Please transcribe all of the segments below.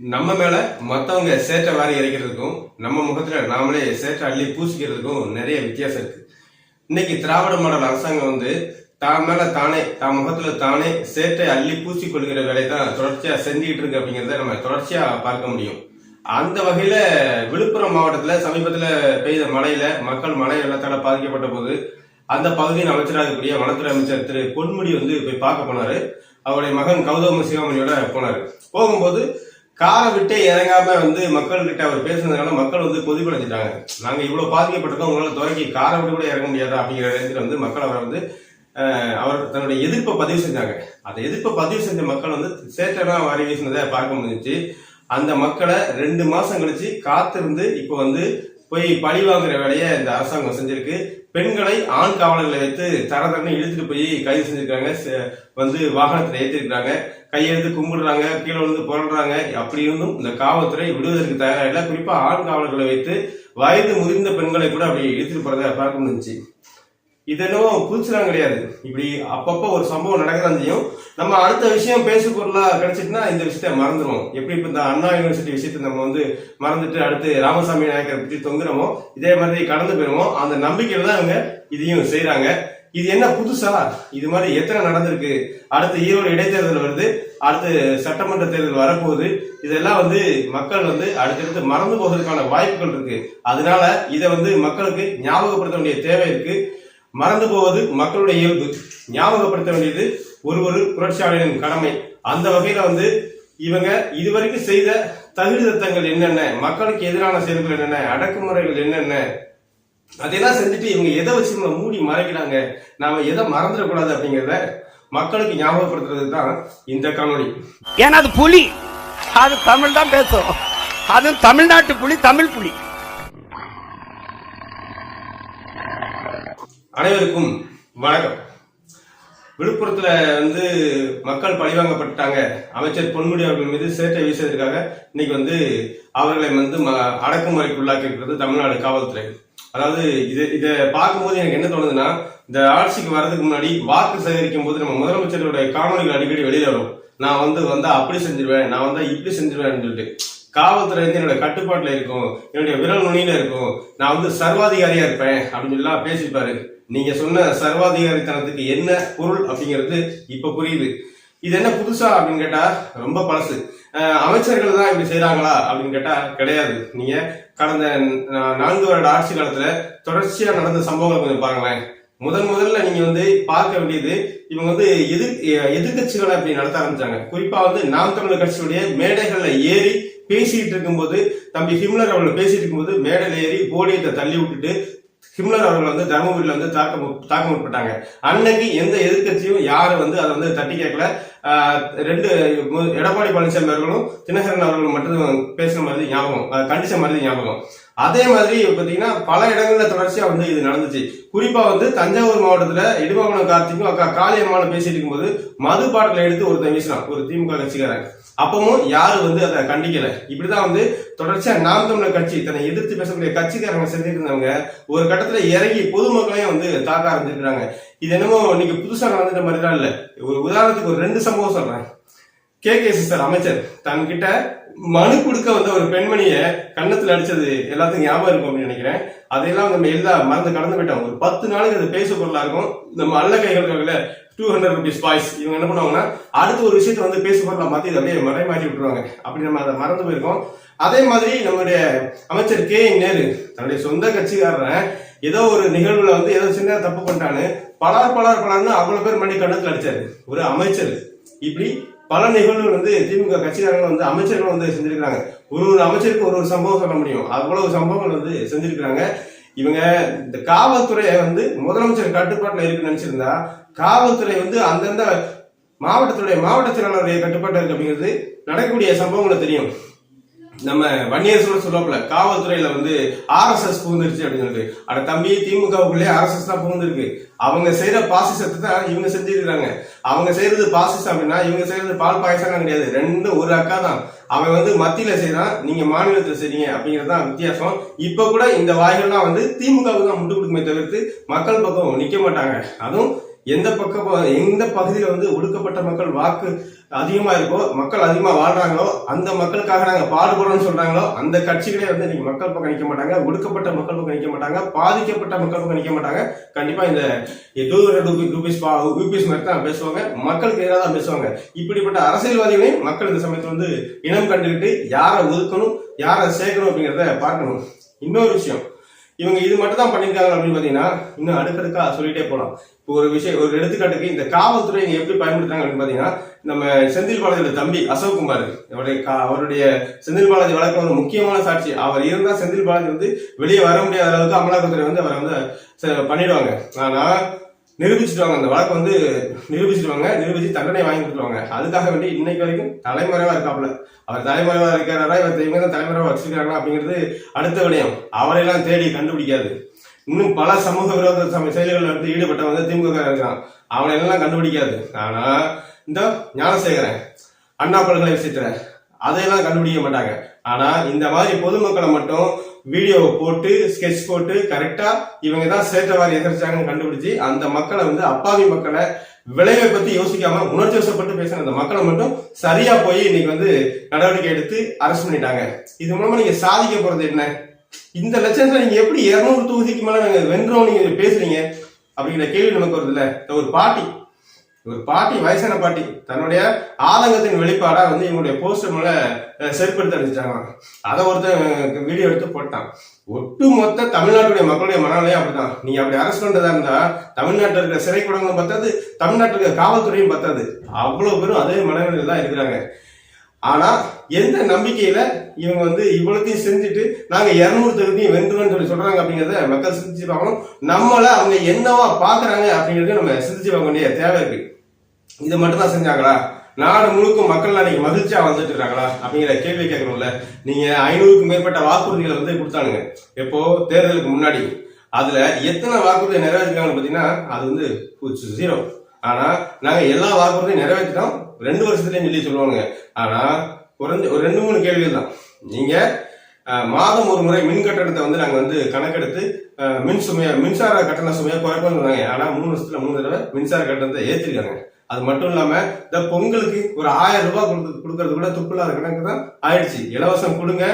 நம்ம மேல மத்தவங்க சேற்றை வாரி இறைக்கிறதுக்கும் நம்ம முகத்துல நாமளே சேற்றை அள்ளி பூசிக்கிறதுக்கும் நிறைய வித்தியாசம் இருக்கு. இன்னைக்கு திராவிட மாடல் அரசாங்கம் வந்து தான் மேல தானே தான் முகத்துல தானே சேற்றை அள்ளி பூசி கொள்கிற வேலை தான் தொடர்ச்சியா செஞ்சுக்கிட்டு இருக்கு அப்படிங்கறத நம்ம தொடர்ச்சியா பார்க்க முடியும். அந்த வகையில விழுப்புரம் மாவட்டத்துல சமீபத்துல பெய்த மழையில மக்கள் மழை வெள்ளத்தால பாதிக்கப்பட்ட போது அந்த பகுதியின் அமைச்சராக இருக்கக்கூடிய வனத்துறை அமைச்சர் திரு பொன்முடி வந்து போய் பார்க்க போனாரு. அவருடைய மகன் கௌதம சிவமணியோட போனாரு. போகும்போது காரை விட்டே இறங்காம வந்து மக்கள் கிட்ட அவர் பேசுனதுனால மக்கள் வந்து கொதிப்படைஞ்சிட்டாங்க. நாங்க இவ்வளவு பாதிக்கப்பட்டிருக்கோம் உங்களால துறைக்கு காரை விட்டு கூட இறங்க முடியாது அப்படிங்கிற இடத்துல வந்து மக்கள் அவரை வந்து அவர் தன்னுடைய எதிர்ப்பை பதிவு செஞ்சாங்க. அந்த எதிர்ப்பை பதிவு செஞ்ச மக்கள் வந்து சேட்டனா வாரி வீசினதை பார்க்க முடிஞ்சிச்சு. அந்த மக்களை ரெண்டு மாசம் கழிச்சு காத்திருந்து இப்போ வந்து போய் பழி வாங்குற வேலையை இந்த அரசாங்கம் செஞ்சிருக்கு. பெண்களை ஆண் காவலர்களை வைத்து தர தரன்னு இழுத்துட்டு போய் கைது செஞ்சிருக்காங்க. வந்து வாகனத்துல ஏற்றிருக்காங்க கையெழுத்து கும்பிடுறாங்க கீழே விழுந்து புரள்றாங்க. அப்படி இருந்தும் இந்த காவல்துறை விடுவதற்கு தயாரா இல்லை. குறிப்பா ஆண் காவலர்களை வைத்து வயது முதிர்ந்த பெண்களை கூட அப்படி இழுத்துட்டு போறதை பார்க்க முடிஞ்சு இதெல்லாம் புதுசுலாம் கிடையாது. இப்படி அப்பப்போ ஒரு சம்பவம் நடக்கிறதையும் நம்ம அடுத்த விஷயம் பேசுபொருளா கிடைச்சிட்டுனா இந்த விஷயத்த மறந்துடுவோம் எப்படி இப்போ இந்த அண்ணா யூனிவர்சிட்டி விஷயத்தை நம்ம வந்து மறந்துட்டு அடுத்து ராமசாமி நாயக்கரை பற்றி தொங்குறோமோ இதே மாதிரி கடந்து போயிருவோம். அந்த நம்பிக்கையில தான் இவங்க இதையும் செய்கிறாங்க இது என்ன புதுசா? இது மாதிரி எத்தனை நடந்திருக்கு? அடுத்து ஈரோடு இடைத்தேர்தல் வருது. அடுத்து சட்டமன்ற தேர்தல் வரப்போகுது. இதெல்லாம் வந்து மக்கள் வந்து அடுத்தடுத்து மறந்து போவதற்கான வாய்ப்புகள் இருக்கு. அதனால இதை வந்து மக்களுக்கு ஞாபகப்படுத்த வேண்டிய தேவை இருக்கு. மறந்து போவது மக்களுடைய இயல்பு. ஞாபகப்படுத்த வேண்டியது ஒரு ஒரு புரட்சியாளரின் கடமை. அந்த வகையில வந்து இவங்க இதுவரைக்கும் செய்த தகுதித்தங்கள் என்னென்ன மக்களுக்கு எதிரான செயல்கள் என்னென்ன அடக்குமுறைகள் என்னென்ன அதெல்லாம் செஞ்சுட்டு இவங்க எதை வச்சு நம்மளை மூடி மறைக்கிறாங்க நாம எதை மறந்துடக்கூடாது அப்படிங்கிறத மக்களுக்கு ஞாபகப்படுத்துறது தான் இந்த காணொளி. ஏன்னா அது புலி. அது தமிழ் தான் பேசும் அது தமிழ்நாட்டு புலி தமிழ் புலி. அனைவருக்கும் வணக்கம். விழுப்புரத்துல வந்து மக்கள் பழிவாங்கப்பட்டாங்க. அமைச்சர் பொன்முடி அவர்கள் மீது சேட்டை வீசியதற்காக இன்னைக்கு வந்து அவர்களை வந்து ம- அடக்குமுறைக்கு உள்ளாக்கி தமிழ்நாடு காவல்துறை. அதாவது இது இதை பார்க்கும்போது எனக்கு என்ன தோணுதுன்னா இந்த ஆட்சிக்கு வர்றதுக்கு முன்னாடி வாக்கு சேகரிக்கும் போது நம்ம முதலமைச்சர்களுடைய காணொலிகள் அடிக்கடி வெளியில வரும். நான் வந்து வந்தா அப்படி செஞ்சிருவேன் நான் வந்தா இப்படி செஞ்சிருவேன் சொல்லிட்டு. காவல்துறை வந்து என்னோட கட்டுப்பாட்டில் இருக்கும் என்னுடைய விரல் நுனியில இருக்கும். நான் வந்து சர்வாதிகாரியா இருப்பேன் அப்படின்னு எல்லாம் பேசிப்பாரு. நீங்க சொன்ன சர்வாதிகாரித்தனத்துக்கு என்ன பொருள் அப்படிங்கிறது இப்ப புரியுது. இது என்ன புதுசா அப்படின்னு கேட்டா ரொம்ப பழசு. அமைச்சர்கள் தான் இப்படி செய்கிறாங்களா அப்படின்னு கேட்டா கிடையாது. நீங்க கடந்த நான்கு வருட ஆட்சி காலத்துல தொடர்ச்சியா நடந்த சம்பவங்களை கொஞ்சம் பாருங்களேன். முதன் முதல்ல நீங்க வந்து பார்க்க வேண்டியது இவங்க வந்து எதிர் எதிர்கட்சிகளை அப்படி நடத்த ஆரம்பிச்சாங்க. குறிப்பா வந்து நாம் தமிழர் கட்சியுடைய மேடைகள்ல ஏறி பேசிட்டு இருக்கும்போது தம்பி ஹிம்லர் அவர்கள் பேசிட்டு இருக்கும்போது மேடல் ஏறி போடியத்தை தள்ளி விட்டுட்டு ஹிம்லர் அவர்கள் வந்து தர்மபுரியில் வந்து தாக்க தாக்க முற்பட்டாங்க. அன்னைக்கு எந்த எதிர்க்கட்சியும் யாரும் வந்து அதை வந்து தட்டி கேட்கல. ரெண்டு எடப்பாடி பழனிசாமி அவர்களும் தினகரன் அவர்களும் மட்டும் பேசுற மாதிரி ஞாபகம் கண்டிச்ச மாதிரி ஞாபகம். அதே மாதிரி பாத்தீங்கன்னா பல இடங்கள்ல தொடர்ச்சியா வந்து இது நடந்துச்சு. குறிப்பா வந்து தஞ்சாவூர் மாவட்டத்துல இடுவாவனம் கார்த்திக்கும் அக்கா காளியம்மான பேசிட்டு இருக்கும்போது மது பாட்டில எடுத்து ஒருத்தன் வீசினான். ஒரு திமுக கட்சிக்காரன். அப்பவும் யாரும் வந்து அதை கண்டிக்கல. இப்படிதான் வந்து தொடர்ச்சியா நாம் தமிழர் கட்சி தன்னை எதிர்த்து பேசக்கூடிய கட்சிக்காரங்க செஞ்சுட்டு இருந்தவங்க ஒரு கட்டத்துல இறங்கி பொதுமக்களையும் வந்து தாக்க ஆரம்பிச்சிருக்காங்க இது என்னமோ இன்னைக்கு புதுசா நடந்துட்ட மாதிரி தான் இல்ல. ஒரு உதாரணத்துக்கு ஒரு ரெண்டு சம்பவம் சொல்றேன். கே. கே. சார் அமைச்சர் தன்கிட்ட மனு கொடுக்க வந்த ஒரு பெண்மணிய கன்னத்துல அடிச்சது எல்லாத்துக்கும் ஞாபகம் இருக்கும் அப்படின்னு நினைக்கிறேன். அதையெல்லாம் நம்ம எல்லாம் மறந்து கடந்து போயிட்டோம். ஒரு பத்து நாளைக்கு அது பேச பொருளா இருக்கும். நம்ம அல்ல கைகள் டூ ஹண்ட்ரட் ருபீஸ் பாய்ஸ் இவங்க என்ன பண்ணுவாங்கன்னா அடுத்த ஒரு விஷயத்த வந்து பேச பொருளா மாத்தி இதை அப்படியே மறை மாற்றி விட்டுருவாங்க. அப்படி நம்ம அதை மறந்து போயிருக்கோம். அதே மாதிரி நம்மளுடைய அமைச்சர் கே என் நேரு தன்னுடைய சொந்த கட்சிக்காரன் ஏதோ ஒரு நிகழ்வுல வந்து ஏதோ சின்ன தப்பு பண்ணிட்டான்னு பலார் பலார் பலர்னு அவ்வளவு பேர் மணி கண்ணத்துல அடிச்சாரு. ஒரு அமைச்சர். இப்படி பல நிகழ்வுகள் வந்து திமுக கட்சிக்காரங்க வந்து அமைச்சர்கள் வந்து செஞ்சிருக்காங்க ஒரு ஒரு அமைச்சருக்கு ஒரு ஒரு சம்பவம் சொல்ல முடியும். அவ்வளவு சம்பவங்கள் வந்து செஞ்சிருக்காங்க இவங்க இந்த காவல்துறையை வந்து முதலமைச்சர் கட்டுப்பாட்டில் இருக்குன்னு நினைச்சிருந்தா காவல்துறை வந்து அந்தந்த மாவட்டத்துடைய மாவட்ட செயலாளருடைய கட்டுப்பாட்டில் இருக்கு அப்படிங்கிறது நடக்கக்கூடிய சம்பவங்களை தெரியும். நம்ம வன்னியர் சொல்ல சொல்லுவாப்புல காவல்துறையில வந்து ஆர்எஸ்எஸ் புகுந்துருச்சு அப்படின்னு சொல்லிட்டு. அட தம்பி திமுகவுக்குள்ளே ஆர்எஸ்எஸ் தான் புகுந்துருக்கு. அவங்க செய்யற பாசிசத்தை தான் இவங்க செஞ்சிருக்கிறாங்க. அவங்க செய்யறது பாசிசம் அப்படின்னா இவங்க செய்யறது பால் பாயசம் கிடையாது. ரெண்டும் ஒரு அக்கா தான். அவன் வந்து மத்தியில செய்யறான் நீங்க மாநிலத்துல செய்றீங்க அப்படிங்கிறது தான் வித்தியாசம். இப்ப கூட இந்த வாய்கள்லாம் வந்து திமுகவுக்கு தான் முட்டு கொடுக்குமே தவிர்த்து மக்கள் பக்கம் நிக்க மாட்டாங்க. அதுவும் எந்த பக்கம் எந்த பகுதியில் வந்து ஒடுக்கப்பட்ட மக்கள் வாக்கு அதிகமாக இருக்கோ மக்கள் அதிகமாக வாழ்றாங்களோ அந்த மக்களுக்காக நாங்கள் பாடுபடுறோம்னு சொல்றாங்களோ அந்த கட்சிகளே வந்து இன்னைக்கு மக்கள் பக்கம் நிற்க மாட்டாங்க ஒடுக்கப்பட்ட மக்கள் பக்கம் நிற்க மாட்டாங்க பாதிக்கப்பட்ட மக்கள் பக்கம் நிற்க மாட்டாங்க. கண்டிப்பாக இந்த டூ ஹண்ட்ரட் ருபீஸ் ரூபீஸ் மாதிரி தான் பேசுவாங்க. மக்களுக்கு எதிராக தான் பேசுவாங்க. இப்படிப்பட்ட அரசியல்வாதிகளையும் மக்கள் இந்த சமயத்தில் வந்து இனம் கண்டுகிட்டு யாரை ஒதுக்கணும் யாரை சேர்க்கணும் அப்படிங்கிறத பார்க்கணும். இன்னொரு விஷயம் இவங்க இது மட்டும் தான் பண்ணியிருக்காங்க அப்படின்னு பாத்தீங்கன்னா இன்னும் அடுக்கடுக்கா சொல்லிட்டே போகலாம் இப்போ ஒரு விஷயம் ஒரு எடுத்துக்காட்டுக்கு இந்த காவல்துறை இங்க எப்படி பயன்படுத்துறாங்க அப்படின்னு பாத்தீங்கன்னா நம்ம செந்தில் பாலாஜியோட தம்பி அசோக்குமார் அவருடைய அவருடைய செந்தில் பாலாஜி வழக்கு ஒரு முக்கியமான சாட்சி. அவர் இருந்தா செந்தில் பாலாஜி வந்து வெளியே வர முடியாத அளவுக்கு அமலாக்கத்துறை வந்து அவரை வந்து ச- பண்ணிடுவாங்க. ஆனா நிரூபிச்சிடுவாங்க அந்த வழக்கு வந்து நிரூபிச்சிடுவாங்க நிரூபிச்சு தண்டனை வாங்கி கொடுத்துருவாங்க. அதுக்காக வேண்டி இன்னைக்கு வரைக்கும் தலைமறைவா இருக்காப்ல அவர் தலைமறைவா இருக்கிறாரா இவர் இவங்க தான் தலைமறைவா வச்சிருக்காங்களா அப்படிங்கிறது அடுத்த விடயம். அவரையெல்லாம் தேடி கண்டுபிடிக்காது. இன்னும் பல சமூக விரோத செயல்களில் வந்து ஈடுபட்டவங்க திமுக இருக்கான். அவனை எல்லாம் கண்டுபிடிக்காது. ஆனா இந்த ஞானசேகரன் அண்ணா பல்கலை விஷயத்துல அதையெல்லாம் கண்டுபிடிக்க மாட்டாங்க. ஆனா இந்த மாதிரி பொதுமக்களை மட்டும் வீடியோவை போட்டு ஸ்கெட்ச் போட்டு கரெக்டா இவங்க தான் சேட்டவாரி எதிர்ச்சாங்கன்னு கண்டுபிடிச்சு அந்த மக்களை வந்து அப்பாவி மக்களை விளைவை பத்தி யோசிக்காம உணர்ச்சி வசப்பட்டு பேசின அந்த மக்களை மட்டும் சரியா போய் இன்னைக்கு வந்து நடவடிக்கை எடுத்து அரெஸ்ட் பண்ணிட்டாங்க. இது மூலமா நீங்க சாதிக்க போறது என்ன? இந்த லட்சத்துல நீங்க எப்படி இருநூறு தொகுதிக்கு மேல நாங்க வென்றோம் நீங்க பேசுறீங்க? அப்படிங்கிற கேள்வி நமக்கு வருது இல்ல ஒரு பாட்டி ஒரு பாட்டி வயசான பாட்டி தன்னுடைய ஆதங்கத்தின் வெளிப்பாடா வந்து இவங்களுடைய போஸ்டர் மேல செருப்படுத்த அடிச்சிட்டாங்க. அதை ஒருத்தன் வீடியோ எடுத்து போட்டான். ஒட்டு மொத்த தமிழ்நாட்டுடைய மக்களுடைய மனநிலையும் அப்படிதான் நீங்க அப்படி அரசு பண்றதா இருந்தா தமிழ்நாட்டில் இருக்கிற சிறை கூடங்களும் பத்தாது தமிழ்நாட்டில் இருக்கிற காவல்துறையும் பத்தாது. அவ்வளவு பேரும் அதே மனநிலையில தான் இருக்கிறாங்க. ஆனா எந்த நம்பிக்கையில இவங்க வந்து இவ்வளத்தையும் செஞ்சுட்டு நாங்க இருநூறு தொகுதியும் வென்றுவோம்னு சொல்லி சொல்றாங்க அப்படிங்கறத மக்கள் சிந்திச்சு பார்க்கணும். நம்மள அவங்க என்னவா பாக்குறாங்க அப்படிங்கறத நம்ம சிந்திச்சு பார்க்க வேண்டிய தேவை இருக்கு. இதை மட்டும் தான் செஞ்சாங்களா? நாடு முழுக்க மக்கள் அன்னைக்கு மகிழ்ச்சியா வந்துட்டு இருக்காங்களா? அப்படிங்கிற கேள்வி கேட்கணும்ல. நீங்க ஐநூறுக்கும் மேற்பட்ட வாக்குறுதிகளை வந்து கொடுத்தானுங்க. எப்போ? தேர்தலுக்கு முன்னாடி. அதுல எத்தனை வாக்குறுதியை நிறைவேற்றிருக்காங்கன்னு பாத்தீங்கன்னா அது வந்து ஜீரோ ஆனா நாங்க எல்லா வாக்குறுதியும் நிறைவேற்றிட்டோம். ரெண்டு வருஷத்துலயும் சொல்லி சொல்லுவாங்க ஆனா குறைஞ்ச ஒரு ரெண்டு மூணு கேள்வி தான். நீங்க மாதம் ஒரு முறை மின் கட்டணத்தை வந்து நாங்க வந்து கணக்கெடுத்து மின் சுமையா மின்சார கட்டண சுமையா குறைப்போம்னு சொன்னாங்க. ஆனா மூணு வருஷத்துல மூணு தடவை மின்சார கட்டணத்தை ஏற்றிருக்காங்க அது மட்டும் இல்லாம இந்த பொங்கலுக்கு ஒரு ஆயிரம் ரூபாய் கொடுத்து கொடுக்கறது கூட துப்பில்லாத கணக்கு தான் ஆயிடுச்சு. இலவசம் கொடுங்க.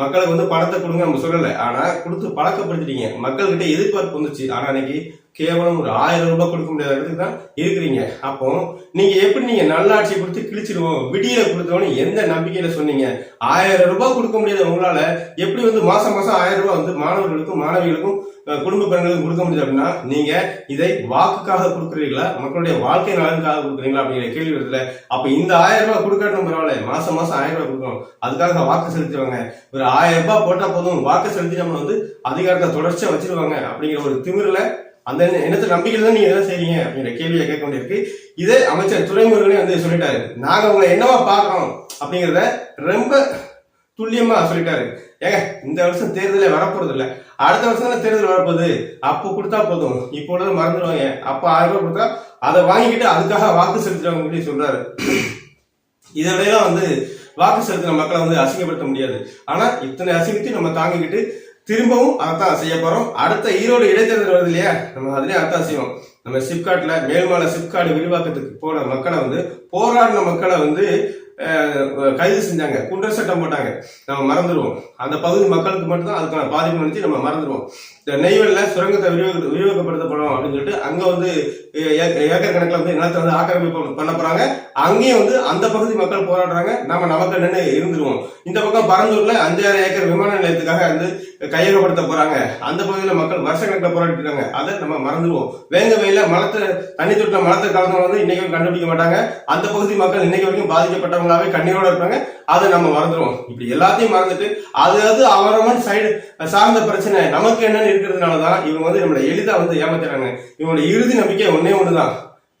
மக்களுக்கு வந்து பணத்தை கொடுங்க நம்ம சொல்லலை. ஆனா கொடுத்து பழக்கப்படுத்திட்டீங்க. மக்கள்கிட்ட எதிர்பார்ப்பு வந்துச்சு. ஆனா இன்னைக்கு கேவலம் ஒரு ஆயிரம் ரூபாய் கொடுக்க முடியாத இடத்துக்கு தான் இருக்கிறீங்க. அப்போ நீங்க எப்படி நீங்க நல்லாட்சி கொடுத்து கிழிச்சிடுவோம்? விடியல கொடுத்தோன்னு எந்த நம்பிக்கையில சொன்னீங்க? ஆயிரம் ரூபாய் கொடுக்க முடியாத உங்களால எப்படி வந்து மாசம் மாசம் ஆயிரம் ரூபாய் வந்து மாணவர்களுக்கும் மாணவிகளுக்கும் குடும்ப பெண்களுக்கும் கொடுக்க முடியுது அப்படின்னா நீங்க இதை வாக்குக்காக கொடுக்குறீங்களா மக்களுடைய வாழ்க்கை நலனுக்காக கொடுக்குறீங்களா? அப்படிங்கிற கேள்வி வருதுல அப்ப இந்த ஆயிரம் ரூபாய் கொடுக்கணும் பரவாயில்ல. மாசம் மாசம் ஆயிரம் ரூபாய் கொடுக்கணும். அதுக்காக வாக்கு செலுத்துவாங்க ஒரு ஆயிரம் ரூபாய் போட்டா போதும். வாக்கு செலுத்தி நம்ம வந்து அதிகாரத்தை தொடர்ச்சியா வச்சிருவாங்க. அப்படிங்கிற ஒரு திமிரில அந்த எண்ணத்தை நம்பிக்கையில தான் நீங்க எதை செய்றீங்க அப்படிங்கிற கேள்வியை கேட்க வேண்டியிருக்கு. இதே அமைச்சர் துறைமுருகனே வந்து சொல்லிட்டாரு. நாங்க உங்களை என்னவா பாக்குறோம் அப்படிங்கிறத ரொம்ப துல்லியமா சொல்லிட்டாரு. ஏங்க இந்த வருஷம் தேர்தலே வரப்போறது இல்ல அடுத்த வருஷம் தான் தேர்தல் வரப்போகுது. அப்போ கொடுத்தா போதும். இப்போ உள்ளதை மறந்துடுவாங்க. அப்போ ஆயிரம் ரூபாய் கொடுத்தா அதை வாங்கிக்கிட்டு அதுக்காக வாக்கு செலுத்துறாங்க சொல்லி சொல்றாரு. இதெல்லாம் வந்து வாக்கு செலுத்தின மக்களை வந்து அசிங்கப்படுத்த முடியாது. ஆனா இத்தனை அசிங்கத்தையும் நம்ம தாங்கிக்கிட்டு திரும்பவும் அதைத்தான் செய்ய போறோம். அடுத்த ஈரோடு இடைத்தேர்தல் வருது இல்லையா? நம்ம அதுலயே அதான் செய்வோம். நம்ம சிப்காட்ல மேல்மால சிப்காடு விரிவாக்கத்துக்கு போன மக்களை வந்து போராடின மக்களை வந்து கைது செஞ்சாங்க. குண்டர் சட்டம் போட்டாங்க. நம்ம மறந்துடுவோம். அந்த பகுதி மக்களுக்கு மட்டும்தான் அதுக்கான பாதிப்பு நினைச்சு நம்ம மறந்துடுவோம். இந்த நெய்வேலில சுரங்கத்தை விரிவாக்க விரிவாக்கப்படுத்த அப்படின்னு சொல்லிட்டு அங்க வந்து ஏக்கர் கணக்கில் வந்து நிலத்தை வந்து ஆக்கிரமிப்பு பண்ண போறாங்க. அங்கேயும் வந்து அந்த பகுதி மக்கள் போராடுறாங்க. நம்ம நமக்கு நின்று இருந்துருவோம். இந்த பக்கம் பரந்தூர்ல அஞ்சாயிரம் ஏக்கர் விமான நிலையத்துக்காக வந்து கையகப்படுத்த போறாங்க. அந்த பகுதியில் மக்கள் வருஷக்கணக்கில் போராடிட்டு அதை நம்ம மறந்துடுவோம். வேங்க வெயில மலத்தை தண்ணி தொட்டில் மலத்தை கலந்தவங்க வந்து இன்னைக்கு வரைக்கும் கண்டுபிடிக்க மாட்டாங்க. அந்த பகுதி மக்கள் இன்னைக்கு வரைக்கும் பாதிக்கப்பட்டவங்களாவே கண்ணீரோட இருப்பாங்க. அதை நம்ம மறந்துடுவோம். இப்படி எல்லாத்தையும் மறந்துட்டு அதாவது அவரவன் சைடு சார்ந்த பிரச்சனை. நமக்கு என்னன்னு இருக்கிறதுனால தான் இவங்க வந்து நம்மளை எளிதா வந்து ஏமாத்துறாங்க இவங்களோட இறுதி நம்பிக்கை ஒன்னே ஒண்ணுதான்.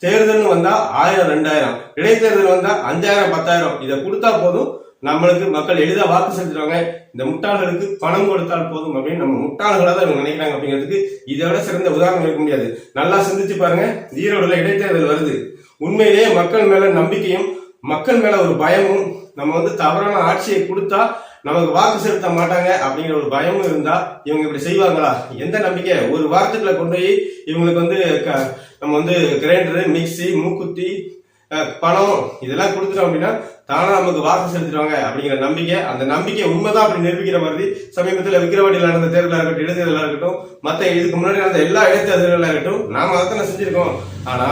தேர்தல்னு வந்தா ஆயிரம் ரெண்டாயிரம். இடைத்தேர்தல் வந்தா அஞ்சாயிரம் பத்தாயிரம். இதை கொடுத்தா போதும். நம்மளுக்கு மக்கள் எளிதா வாக்கு செலுத்துறாங்க இந்த முட்டாள்களுக்கு பணம் கொடுத்தால் போதும் அப்படின்னு நம்ம முட்டாள்களா தான் இவங்க நினைக்கிறாங்க அப்படிங்கிறதுக்கு இதை விட சிறந்த உதாரணம் இருக்க முடியாது. நல்லா சிந்திச்சு பாருங்க ஈரோடுல இடைத்தேர்தல் வருது. உண்மையிலேயே மக்கள் மேல நம்பிக்கையும் மக்கள் மேல ஒரு பயமும் நம்ம வந்து தவறான ஆட்சியை கொடுத்தா நமக்கு வாக்கு செலுத்த மாட்டாங்க அப்படிங்கிற ஒரு பயமும் இருந்தா இவங்க இப்படி செய்வாங்களா? எந்த நம்பிக்கை? ஒரு வாரத்துக்குள்ள கொண்டு போய் இவங்களுக்கு வந்து க- நம்ம வந்து கிரைண்டரு மிக்சி மூக்குத்தி பணம் இதெல்லாம் கொடுத்துட்டோம் அப்படின்னா தானா நமக்கு வாக்கு செலுத்திடுவாங்க அப்படிங்கிற நம்பிக்கை. அந்த நம்பிக்கை உண்மைதான் அப்படி நிரூபிக்கிற மாதிரி சமீபத்தில் விக்கிரவாண்டியில் நடந்த தேர்தலாக இருக்கட்டும் இடைத்தேர்தலாக இருக்கட்டும் மற்ற இதுக்கு முன்னாடி நடந்த எல்லா இடைத்தேர்தலாக இருக்கட்டும் நாம அதைத்தானே செஞ்சிருக்கோம். ஆனா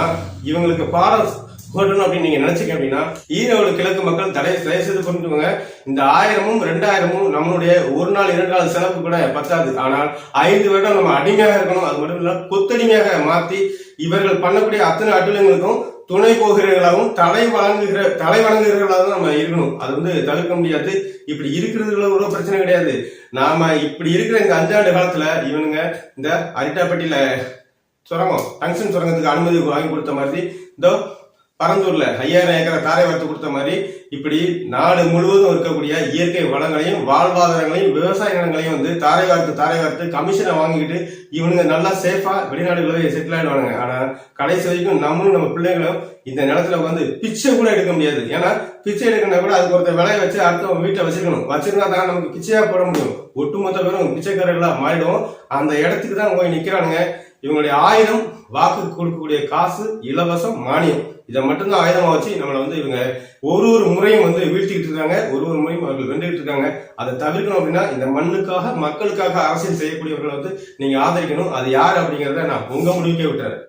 இவங்களுக்கு பாடம் போட்டணும் அப்படின்னு நீங்க நினைச்சீங்க அப்படின்னா ஈரோடு கிழக்கு மக்கள் தடை தயவு செய்து புரிஞ்சுக்கோங்க. இந்த ஆயிரமும் ரெண்டாயிரமும் நம்மளுடைய ஒரு நாள் இரண்டு நாள் செலவு கூட பத்தாது. ஆனால் ஐந்து வருடம் நம்ம அடிமையாக இருக்கணும். அது மட்டும் இல்லாமல் கொத்தடிமையாக மாத்தி இவர்கள் பண்ணக்கூடிய அத்தனை அட்டுலங்களுக்கும் துணை போகிறவர்களாகவும் தலை வழங்குகிற தலை வழங்குகிறவர்களாகவும் நம்ம இருக்கணும். அது வந்து தவிர்க்க முடியாது. இப்படி இருக்கிறதுல ஒரு பிரச்சனை கிடையாது. நாம இப்படி இருக்கிற இந்த அஞ்சாண்டு காலத்துல இவனுங்க இந்த அரிட்டாப்பட்டியில சுரங்கம் டங்ஷன் சுரங்கத்துக்கு அனுமதி வாங்கி கொடுத்த மாதிரி இதோ பரந்தூர்ல ஐயாயிரம் ஏக்கரை தாரை வார்த்து கொடுத்த மாதிரி இப்படி நாடு முழுவதும் இருக்கக்கூடிய இயற்கை வளங்களையும் வாழ்வாதாரங்களையும் விவசாய நிலங்களையும் வந்து தாரை வார்த்து தாரை வார்த்து கமிஷனை வாங்கிக்கிட்டு இவனுங்க நல்லா சேஃபா வெளிநாடுகளே செட்டில் ஆயிடுவாங்க ஆனா கடைசி வரைக்கும் நம்மளும் நம்ம பிள்ளைங்களும் இந்த நிலத்துல வந்து பிச்சை கூட எடுக்க முடியாது. ஏன்னா பிச்சை எடுக்கணும்னா கூட அதுக்கு ஒருத்தர் விலைய வச்சு அடுத்த வீட்டை வச்சிருக்கணும். வச்சிருந்தா தான் நமக்கு பிச்சையா போட முடியும். ஒட்டுமொத்த பேரும் பிச்சைக்காரர்களா மாறிடும் அந்த இடத்துக்கு தான் போய் நிக்கிறானுங்க. இவங்களுடைய ஆயுதம் வாக்கு கொடுக்கக்கூடிய காசு இலவசம் மானியம். இதை மட்டும்தான் ஆயுதமாக வச்சு நம்மளை வந்து இவங்க ஒரு ஒரு முறையும் வந்து வீழ்த்திக்கிட்டு இருக்காங்க. ஒரு ஒரு முறையும் அவர்கள் வென்றுகிட்டு இருக்காங்க. அதை தவிர்க்கணும் அப்படின்னா இந்த மண்ணுக்காக மக்களுக்காக அரசியல் செய்யக்கூடியவர்களை வந்து நீங்க ஆதரிக்கணும். அது யார் அப்படிங்கிறத நான் உங்க முடிவுக்கே விட்டுறேன்.